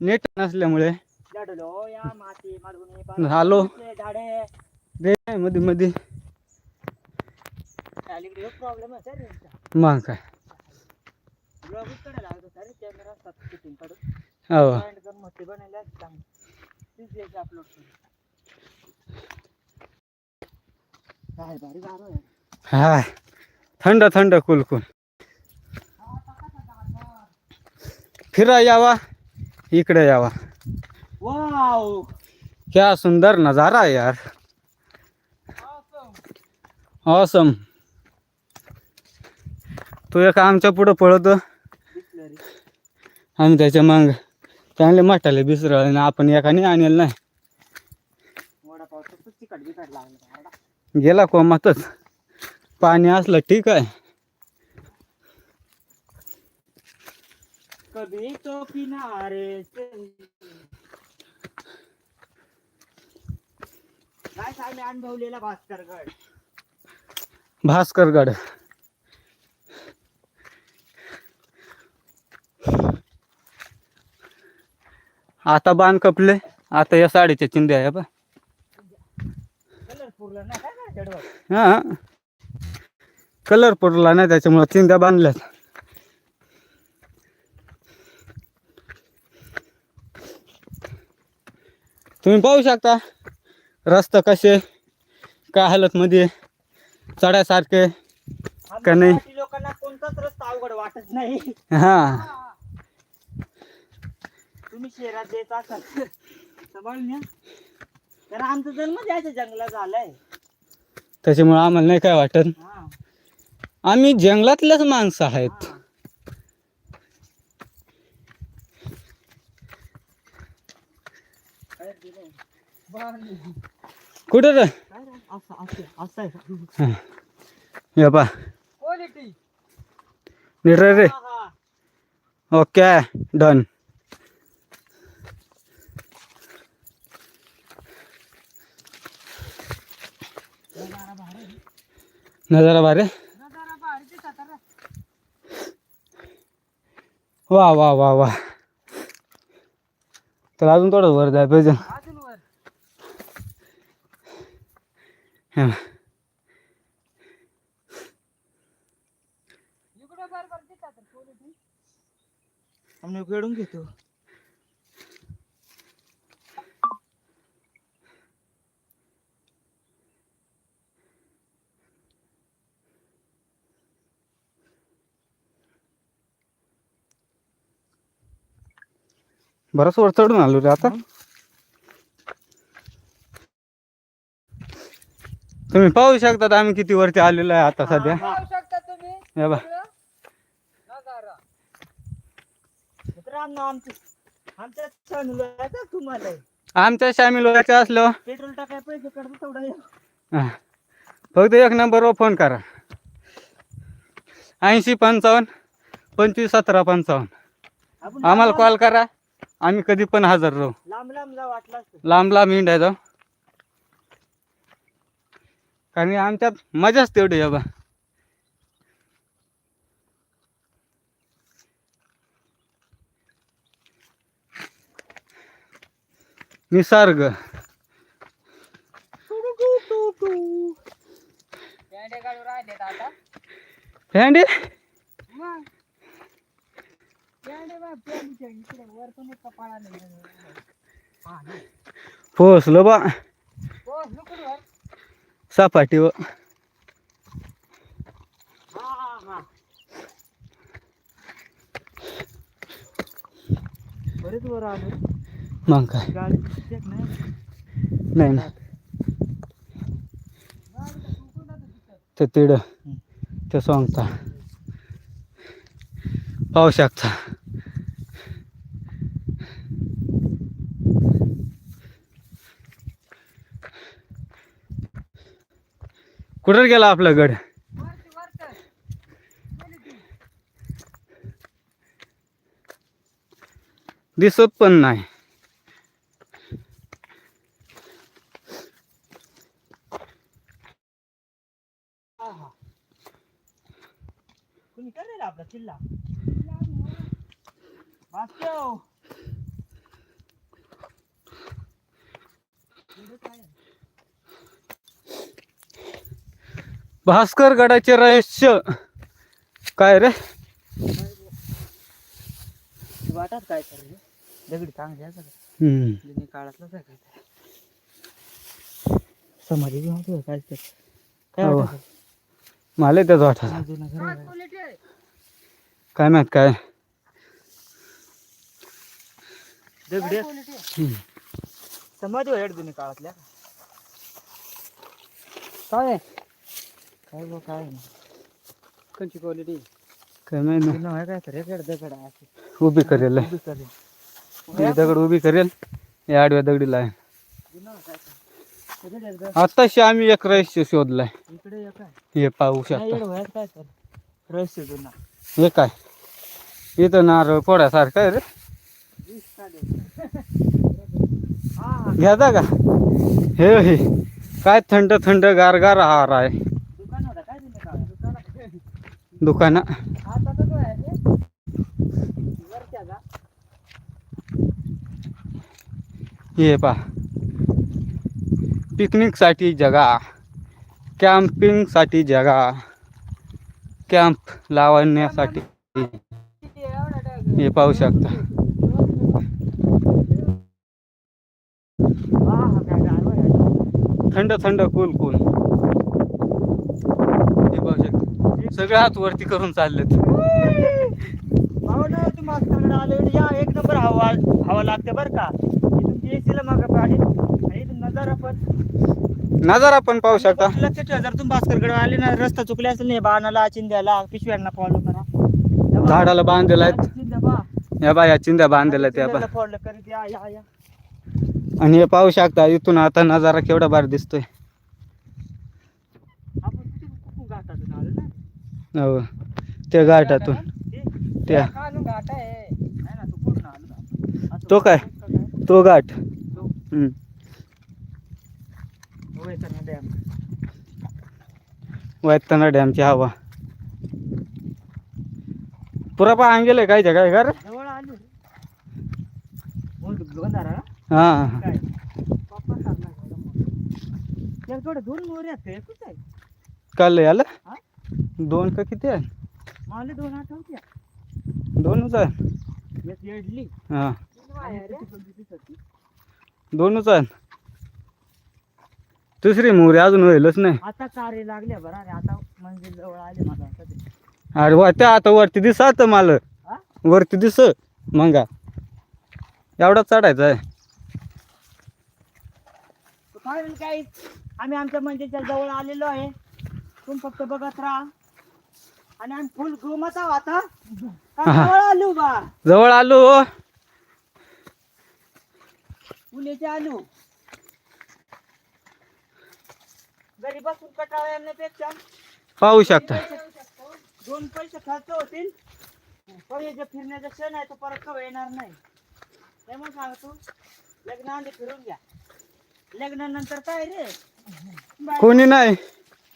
Net नसल्यामुळे. झालो. रे मध्ये मध्ये मग काय? हो. थंड थंड कुलकुल फिरा यावा. इकडे यावा. वाव. क्या सुंदर नजारा है यार. ऑसम तो एक आमच्या पुढं पळतो. आम्ही त्याच्या मांग. चांगले मठाले बिसरळ आणि आपण एकाने आणेल नाही. गेला कोमातच. पाणी असलं ठीक आहे. कभी तो किनारे से काय सांगले अनुभवलेला भास्करगड? भास्करगड. आता बांध कपले आता या साडीच्या चिंध्या आहे बा. कलरफुल ना काय हा. नाही त्याच्यामुळे चिंध्या बांधल्यात. तुम्ही पाहू शकता रस्ता कसे काय हालत मध्ये चढ्यासारखे का नाही? लोकांना कोणताच रस्ता अवघड वाटत नाही. हा. तुम्ही शहरात देत असाल सांभाळून कारण आमचा जन्म द्यायचा जंगलात झालाय. त्याच्यामुळे आम्हाला नाही काय वाटत. आम्ही जंगलातल्याच माणसं आहेत हा. काय दिलंय? बांधली. कुठं रे? हे. पा. क्वालिटी नीट रे. रे ओके डन. नजारा भारी वा वा वा वा. तर अजून थोडं वर जाय पाहिजे अजून वर हे. आम्ही उघडून घेतो. बरंच वर चढून आलो रे आता. तुम्ही पाहू शकता आम्ही किती वरती आलेलो आहे आता सध्या. पाहू शकता तुम्ही. हे बा नजारा मित्रांनो आमचं आमच्या चॅनल आहे तुम्हाला? आमच्या शामिल व्हायचं असलं. पेट्रोल टाकाय पैसे तेवढा. हा. फक्त एक नंबरवर फोन करा. ऐंशी पंचावन्न पंचवीस सतरा पंचावन्न. आपण आम्हाला कॉल करा. आम्ही कधी पण हजर राहू. लांब लांब जा वाटलं असतं. लांब लांब हिंडायचं. कारण आमच्यात मजाच तेवढी आहे बा निसर्ग. पेंडे पोहोचलो बा. आलो. मग काय? नाही ना. ते तिड. ते सांगता. पाहू शकता. कुठं गेला आपला गड? दिसत पण नाही. आपला किल्ला? भास्कर गडाचे रहस्य काय रे वाटत काय? दगडी चांगली आहे सगळं हम्म. जुनी काळातलंच आहे काय समाधी बी होती काय काय हो. वाटत मला त्याच वाटत जुनं घर आहे. काय माहीत काय दगडी आहे. हम्म. समाधी होय जुनी काळातल्या काय काय बघ काय कोणची क्वालिटी काय माहीत आहे काय दगड आहे. उभी करेल. उभी करेल. ही दगड उभी करेल. या आडव्या दगडीला आहे. आताशी आम्ही एक रहस्य शोधलाय. इकडे एक आहे. हे पाहू शकता. काय रहस्य जुना. हे काय? इथं नारळ फोड्यासारखं आहे रे. हा. घ्याचा का हे हे. काय थंड थंड गारगार आहार आहे दुकान होता काय दिलं का दुकानात हे पा पिकनिकसाठी जगा. कॅम्पिंगसाठी जगा. कॅम्प लावण्यासाठी. हे पाहू शकता. थंड थंड कूल कूल हे पाहू शकता सगळे हात वरती करून चाललेत. भाऊ ना तुम्ही मागच्याकडे आले या एक नंबर हवा हवा लागते बरं का. तुमची मागं पाडी. आणि इथून नजारा पण. नजारा पण पाहू शकता. लक्षात ठेवा जर तुम्ही भास्करकडे आले ना रस्ता चुकले असेल नाही बाणाला चिंद्याला पिशव्यांना फॉलो करा. झाडाला बांधलेला आहेत. या बा. या चिंध्या बांधलेल्या त्या बा. फॉलो करीत या या या. आणि हे पाहू शकता इथून आता नजारा केवढा भारी दिसतोय. आपण किती कुकू घाटातून आलो ना हो. त्या घाटातून. ते- त्या. तो काय? तो घाट. वैतरणा डॅमची हवा. पुरा पा गेले काय ते काय घर? हा काल आलं? दोन का किती आहे? मला दोन आठवत्या दोनच आहे. एक इडली हा. दोनच आहे. दुसरी मोहरी अजून होईलच नाही. आता कारे लागल्या बरं आणि आता म्हणजे जवळ आले मला कधी अरे वा त्या आता वरती दिसत मला. हा? वरती दिस. मंगा. एवढा चढायचा आहे. फायनल काय? आम्ही आमच्या मंदिरच्या जवळ आलेलो आहे. तुम्ही फक्त बघत राहा. आणि आम्ही फुल घुमत आहोत आता का जवळ आलो बा. जवळ आलो पुण्याचे आलो. घरी बसून कटाळा येण्यापेक्षा पाहू शकता. दोन पैसे खर्च होतील. पण हे जे फिरण्याचा क्षण आहे तो परत कवा येणार नाही. त्यामुळे सांगतो लग्न आधी फिरून घ्या. लग्नानंतर काय रे? कोणी नाही.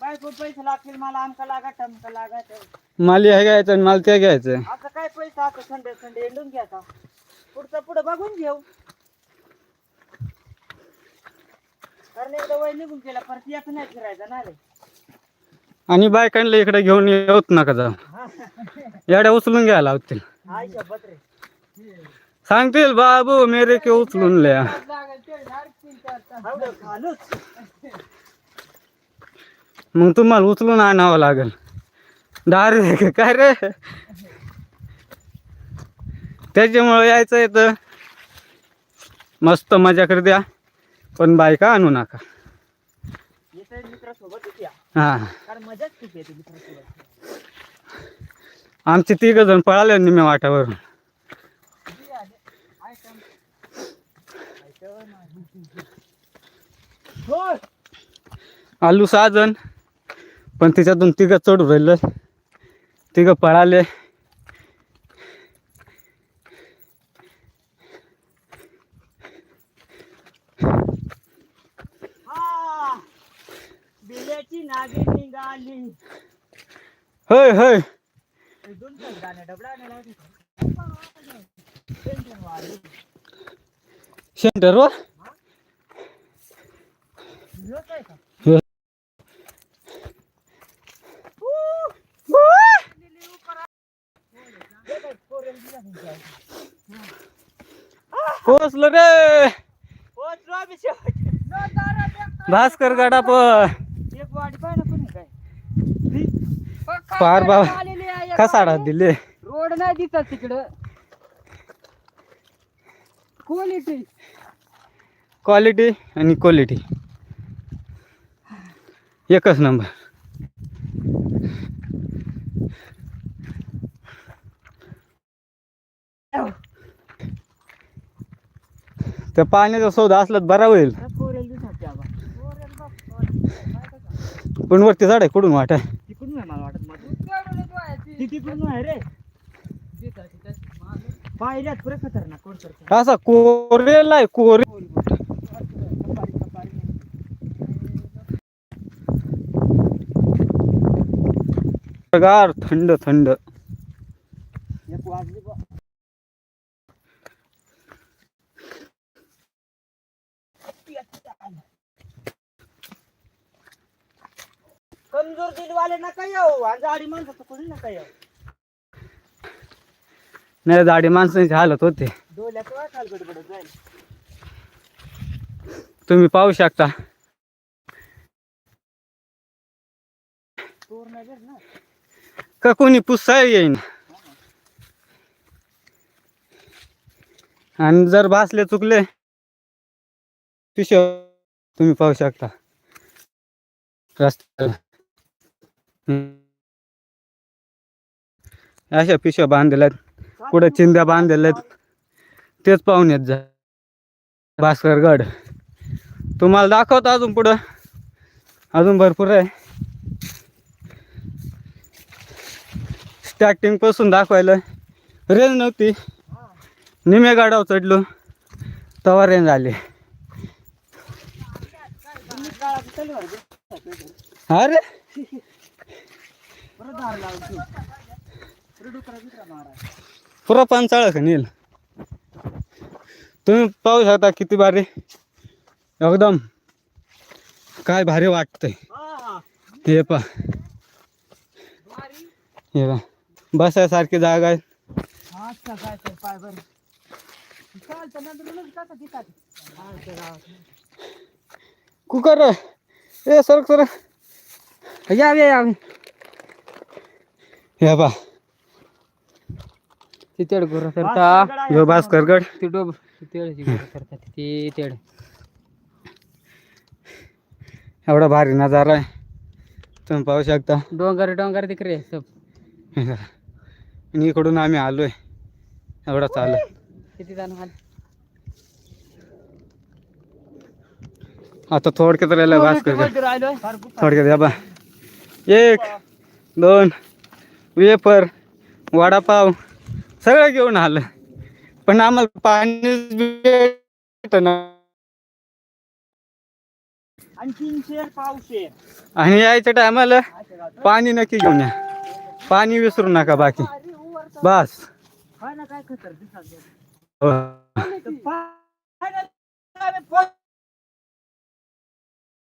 बायको पैसे लागतील मला आमका लागा टमका लागा मला हे घ्यायचं आणि मला ते घ्यायचं. आता काय पैसा आता संडे संडे एंडून घ्यायचा पुढचं पुढं बघून घेऊ. कारण एकदा वय निघून गेला परत येत नाही फिरायचा ना रे आणि बायकांना इकडे घेऊन येऊत नका जा एवढ्या उचलून घ्यायला शपथ रे. सांगतील बाबू मेरे के उचलून लिया. खालूच. मग तुम्हाला उचलून आणावं लागेल. डायरेक्ट काय रे? त्याच्यामुळं यायचं येतं मस्त मजा द्या. पण बायका आणू नका. हा. आमचे तिघ जण पळाले निम्या वाटावरून. आलू सहा जण. पण त्याच्यातून तिघं चढू राहिलं तिघं पळाले. बिल्याची नागी निघाली. होय होय. हे दोन पोचलो रे. भास्कर गडा पार बाबा. कसाडा दिले? रोड नाही दिसत तिकडं. क्वालिटी क्वालिटी आणि क्वालिटी एकच नंबर त्या पाण्याचा सौदा असला तर बरा होईल. पण वरती झाड आहे कुठून तिकडून मला वाटत तिकडून आहे रे. पाहिल्यात पुरे खतरनाक कोण करतो? असा कोरेल आहे कोरे. गार थंड थंड. एक वाजली बा कमजोर दिलवाले नका येऊ. आणि जाडी माणसं कोणी नका येऊ. नाही दाढी माणसांची हालत होते. डोल्यात वा खाल गडबड जाईल तुम्ही पाहू शकता. तोर नाही बरं ना. का कोणी पुसाय येईन? आणि जर भासले चुकले पिशव तुम्ही पाहू शकता. रस्त्याला. अशा पिशव्या बांधलेल्या आहेत कुठं चिंध्या बांधलेल्या आहेत तेच पाहून येत जा. भास्करगड तुम्हाला दाखवतो अजून पुढं. अजून भरपूर आहे. स्टार्टिंगपासून दाखवायला रेंज नव्हती. निम्या गाडावर चढलो तवा रेंज आली. अरे बरं दार लावून ठेव. बरं डुकरा बिकरा मारा. पुरा पानचाळ का नील? तुम्ही पाहू शकता किती भारी. एकदम काय भारी वाटतंय. हा. पा हे पा बसायसारखी जागा आहे. हा, अच्छा, काय तर पाय बरं. चालतं नंतरूनच कसं दिसतात. हा, ते गावात. कुकर ए सर सर यावे यावे हे पा ते तेड गोरा करता. ह्यो आता. भास्करगड ते डोब तेडाची गोरा करतात ते तेड एवढा भारी नजारा आहे. तुम्ही पाहू शकता. डोंगर डोंगर रे सब. आणि इकडून आम्ही आलोय. एवढा चालत किती जण आता थोडक्यात राहिलं भास्कर थोडक्यात या बा. एक दोन वेफर वडापाव सगळं घेऊन आलं. पण आम्हाला पाणी आणखीन शेर पावशेर आणि यायच्या टायमाला. पाणी नक्की घेऊन या. पाणी विसरू नका बाकी. बस. काय ना काय खतर दिसतात हो.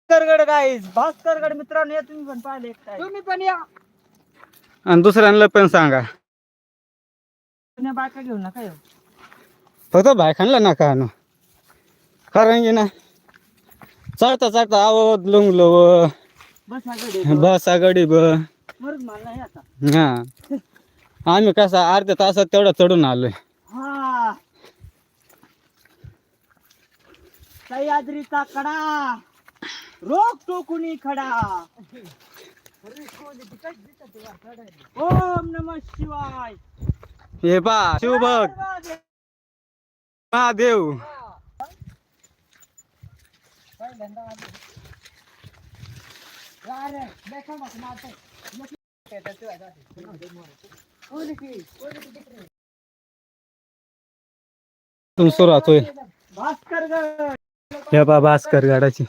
भास्करगड गाईज भास्करगड मित्रांनो या तुम्ही पण पाहिले. तुम्ही पण या. आणि दुसऱ्यांना पण सांगा. जुन्या बायका घेऊन नका येऊ. फक्त बायखानला नका आणू. कारण की ना चढता चढता आवत लुंगलो बस गडी बस आगडी ब. मरच मला नाही आता. हा. आम्ही कसा अर्ध्या तासात तेवढा चढून आलोय. हा. सह्याद्रीचा कडा. रोख कुणी खडा. ओम नम शिवाय। हे पा शिवभक्त महादेव। तुम सुरुवात होईल भास्करगड. हे पा भास्कर गाडाची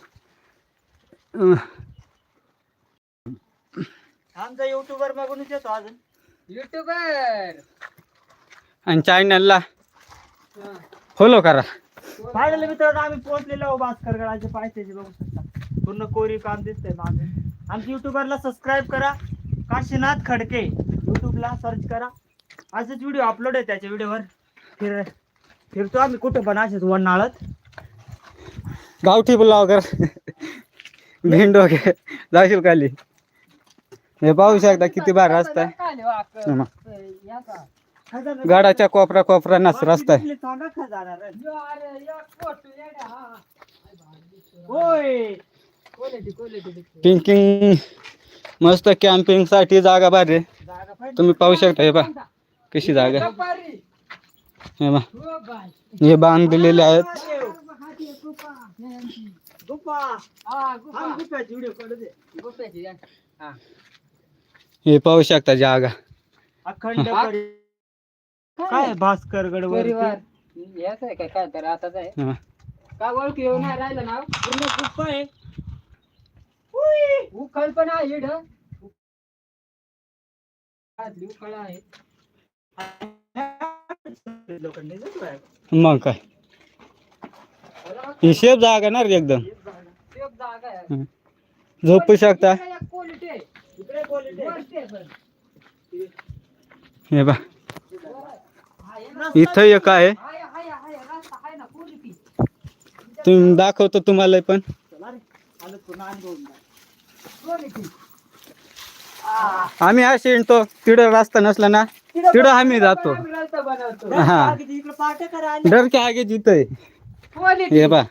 आमचा युट्यूबर बघूनच येतो अजून. युट्यूबर आणि चॅनलला फॉलो करा. फायनल मित्रांनो आम्ही पोहोचलेलो आहोत भास्करगडाचे पायथ्याचे बघू शकता. पूर्ण कोरी काम दिसतंय मागे. आमच्या युट्यूबरला सबस्क्राईब करा. काशीनाथ खडके युट्यूबला सर्च करा. असंच व्हिडिओ अपलोड आहे त्याच्या व्हिडिओवर फिर फिरतो आम्ही कुठं पण असेच वनाळत गावठी ब्लॉगर भेंड वगैरे जाशील खाली. हे पाहू शकता किती बार रस्ता आहे. गाडाच्या कोपरा कोपऱ्यानाच रस्ता आहे. हा. पिंकिंग मस्त कॅम्पिंगसाठी जागा भारी. तुम्ही पाहू शकता हे बा कशी जागा. सफारी. हे बा हो. हे बांधलेले आहेत महादेव, हाती गुफा. गुफा हा, पाहू शकता जागा. अखंड. परि- काय भास्करगड परिवार. याच आहे काय काय तर आताच आहे. हा. का ओळखी येऊन नाही राहिलं ना पूर्ण गुफा आहे. उखळ पण आहे इड उखळ आहे. लोखंडी जातो आहे. मग काय? ही शेप जागा ना रे एकदम. एक जागा आहे. झोपू शकता इकडे एक quality आहे. इकडे quality आहे. वरती आहे पण. हे बा इथं एक आहे. तुम्ही दाखवतो तुम्हाला पण. आम्ही असे येतो. तिथं रस्ता नसला ना तिथं आम्ही जातो. हा. डर आगे जिथं हे बा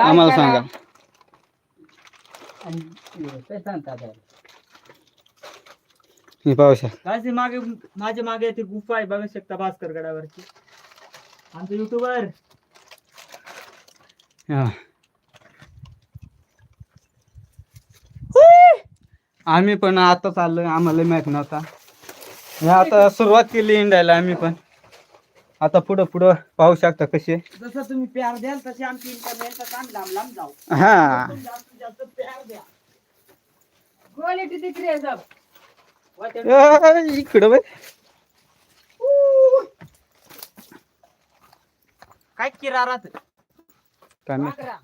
आम्हाला सांगा. आणि ते सांगतात आहे. हे पाहू शकता. मागे माझ्या मागे ती गुफा आहे बघू शकता भास्कर गडावरची आमचं युट्यूबर हा. आम्ही पण आता चाललोय आम्हाला माहीत नव्हता. हे आता सुरुवात केली इंडायला आम्ही पण. आता पुढं पुढं पाहू शकता कसे. जसं तुम्ही प्यार द्याल तसे आमची आम्ही लांब लांब जाऊ. हा. तुम्ही जास्तीत जास्त प्यार द्या. Quality दिख रही है सब. ए, इकडं बाई. काय किरारात? काय.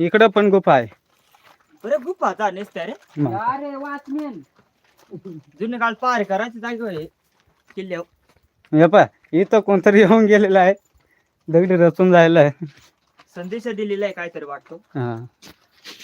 इकडं पण गुफा आहे. बरं गुफा आता नेसत्या रे. मग. अरे वॉचमॅन. जुने काळ पार करायची जागी होय किल्ल्यावर. हे पा इथं कोणतरी येऊन गेलेलं आहे. दगडी रचून जायला आहे. संदेश दिलेला आहे काहीतरी वाटतो. हा.